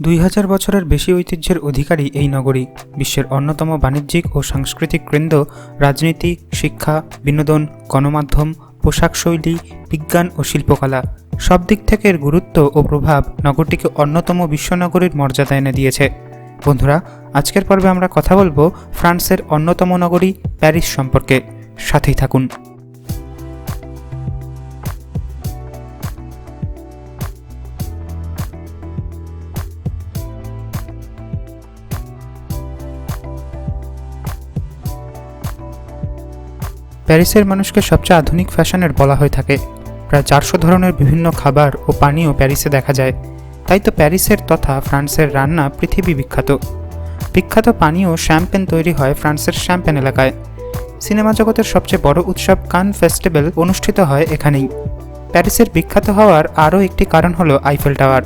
দুই হাজার বছরের বেশি ঐতিহ্যের অধিকারী এই নগরী, বিশ্বের অন্যতম বাণিজ্যিক ও সাংস্কৃতিক কেন্দ্র, রাজনীতি, শিক্ষা, বিনোদন, গণমাধ্যম, পোশাক শৈলী, বিজ্ঞান ও শিল্পকলা। সব দিক থেকে এর গুরুত্ব ও প্রভাব নগরটিকে অন্যতম বিশ্বনগরীর মর্যাদা এনে দিয়েছে। বন্ধুরা, আজকের পর্বে আমরা কথা বলব ফ্রান্সের অন্যতম নগরী প্যারিস সম্পর্কে। সাথেই থাকুন। প্যারিসের মানুষকে সবচেয়ে আধুনিক ফ্যাশনের বলা হয়ে থাকে। প্রায় চারশো ধরনের বিভিন্ন খাবার ও পানীয় প্যারিসে দেখা যায়। তাই তো প্যারিসের তথা ফ্রান্সের রান্না পৃথিবী বিখ্যাত। বিখ্যাত পানীয় শ্যাম্পেন তৈরি হয় ফ্রান্সের শ্যাম্পেন এলাকায়। সিনেমা জগতের সবচেয়ে বড় উৎসব কান ফেস্টিভ্যাল অনুষ্ঠিত হয় এখানেই। প্যারিসের বিখ্যাত হওয়ার আরও একটি কারণ হলো আইফেল টাওয়ার।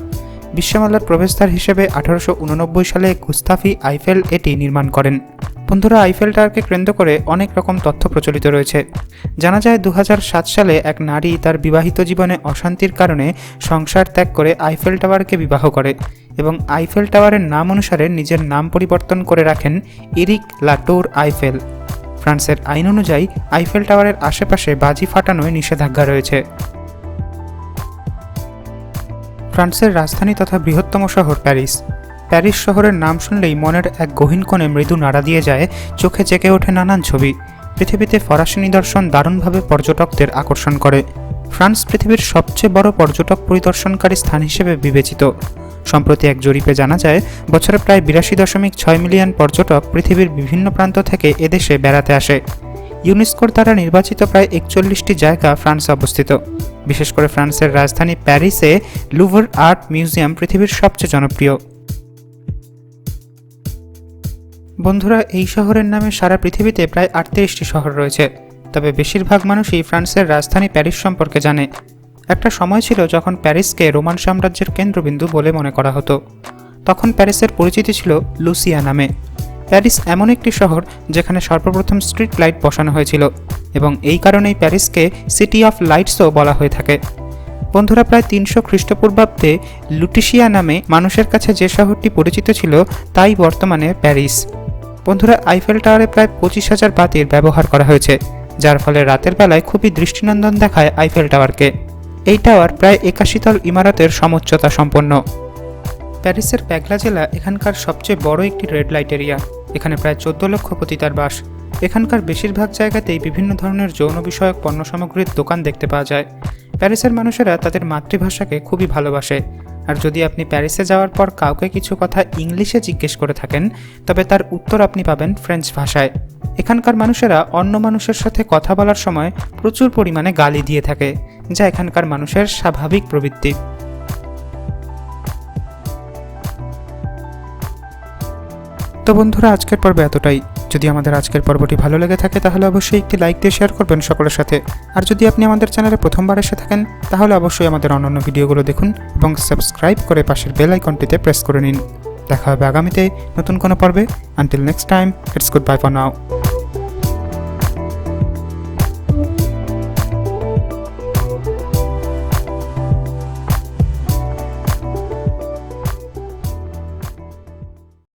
বিশ্বমেলার প্রবেশদ্বার হিসেবে আঠারোশো উননব্বই সালে গুস্তাফি আইফেল এটি নির্মাণ করেন। বন্ধুরা আইফেল টাওয়ারকে কেন্দ্র করে অনেক রকম তথ্য প্রচলিত রয়েছে। জানা যায় দু হাজার সাত সালে এক নারী তার বিবাহিত জীবনে অশান্তির কারণে সংসার ত্যাগ করে আইফেল টাওয়ারকে বিবাহ করে এবং আইফেল টাওয়ারের নাম অনুসারে নিজের নাম পরিবর্তন করে রাখেন ইরিক লাটোর আইফেল। ফ্রান্সের আইন অনুযায়ী, আইফেল টাওয়ারের আশেপাশে বাজি ফাটানোয় নিষেধাজ্ঞা রয়েছে। ফ্রান্সের রাজধানী তথা বৃহত্তম শহর প্যারিস। প্যারিস শহরের নাম শুনলেই মনের এক গহীন কোণে মৃদু নাড়া দিয়ে যায়, চোখে জেগে ওঠে নানান ছবি। পৃথিবীতে ফরাসি নিদর্শন দারুণভাবে পর্যটকদের আকর্ষণ করে। ফ্রান্স পৃথিবীর সবচেয়ে বড় পর্যটক পরিদর্শনকারী স্থান হিসেবে বিবেচিত। সম্প্রতি এক জরিপে জানা যায়, বছরে প্রায় বিরাশি দশমিক ছয় মিলিয়ন পর্যটক পৃথিবীর বিভিন্ন প্রান্ত থেকে এদেশে বেড়াতে আসে। ইউনেস্কোর দ্বারা নির্বাচিত প্রায় একচল্লিশটি জায়গা ফ্রান্সে অবস্থিত। বিশেষ করে ফ্রান্সের রাজধানী প্যারিসে লুভার আর্ট মিউজিয়াম পৃথিবীর সবচেয়ে জনপ্রিয়। বন্ধুরা, এই শহরের নামে সারা পৃথিবীতে প্রায় আটত্রিশটি শহর রয়েছে। তবে বেশিরভাগ মানুষই ফ্রান্সের রাজধানী প্যারিস সম্পর্কে জানে। একটা সময় ছিল যখন প্যারিসকে রোমান সাম্রাজ্যের কেন্দ্রবিন্দু বলে মনে করা হতো। তখন প্যারিসের পরিচিতি ছিল লুসিয়া নামে। প্যারিস এমন একটি শহর যেখানে সর্বপ্রথম স্ট্রিট লাইট বসানো হয়েছিল এবং এই কারণেই প্যারিসকে সিটি অফ লাইটসও বলা হয়ে থাকে। বন্ধুরা, প্রায় তিনশো খ্রিস্টপূর্বাব্দে লুটিশিয়া নামে মানুষের কাছে যে শহরটি পরিচিত ছিল, তাই বর্তমানে প্যারিস। বন্ধুরা আইফেল টাওয়ারে প্রায় পঁচিশ হাজার বাতির ব্যবহার করা হয়েছে, যার ফলে রাতের বেলায় খুবই দৃষ্টিনন্দন দেখায় আইফেল টাওয়ারকে এই টাওয়ার প্রায় একাশি তল ইমারতের সমুচ্চতা সম্পন্ন। প্যারিসের প্যাগলা জেলা এখানকার সবচেয়ে বড় একটি রেড লাইট এরিয়া এখানে প্রায় চোদ্দ লক্ষ পতিতার বাস। এখানকার বেশিরভাগ জায়গাতেই বিভিন্ন ধরনের যৌন বিষয়ক পণ্য সামগ্রীর দোকান দেখতে পাওয়া যায়। প্যারিসের মানুষেরা তাদের মাতৃভাষাকে খুবই ভালোবাসে। আর যদি আপনি প্যারিসে যাওয়ার পর কাউকে কিছু কথা ইংলিশে জিজ্ঞেস করে থাকেন, তবে তার উত্তর আপনি পাবেন ফ্রেঞ্চ ভাষায়। এখানকার মানুষেরা অন্য মানুষের সাথে কথা বলার সময় প্রচুর পরিমাণে গালি দিয়ে থাকে, যা এখানকার মানুষের স্বাভাবিক প্রবৃত্তি। তো বন্ধুরা, আজকের পর্বে এতটাই। যদি আমাদের আজকের পর্বটি ভালো লেগে থাকে, তাহলে অবশ্যই একটি লাইক দিয়ে শেয়ার করবেন সকলের সাথে। আর যদি আপনি আমাদের চ্যানেলে প্রথমবার এসে থাকেন, তাহলে অবশ্যই আমাদের অন্যান্য ভিডিওগুলো দেখুন এবং সাবস্ক্রাইব করে পাশের বেল আইকনটিতে প্রেস করে নিন। দেখা হবে আগামীতে নতুন কোনো পর্বে। Until next time it's good bye for now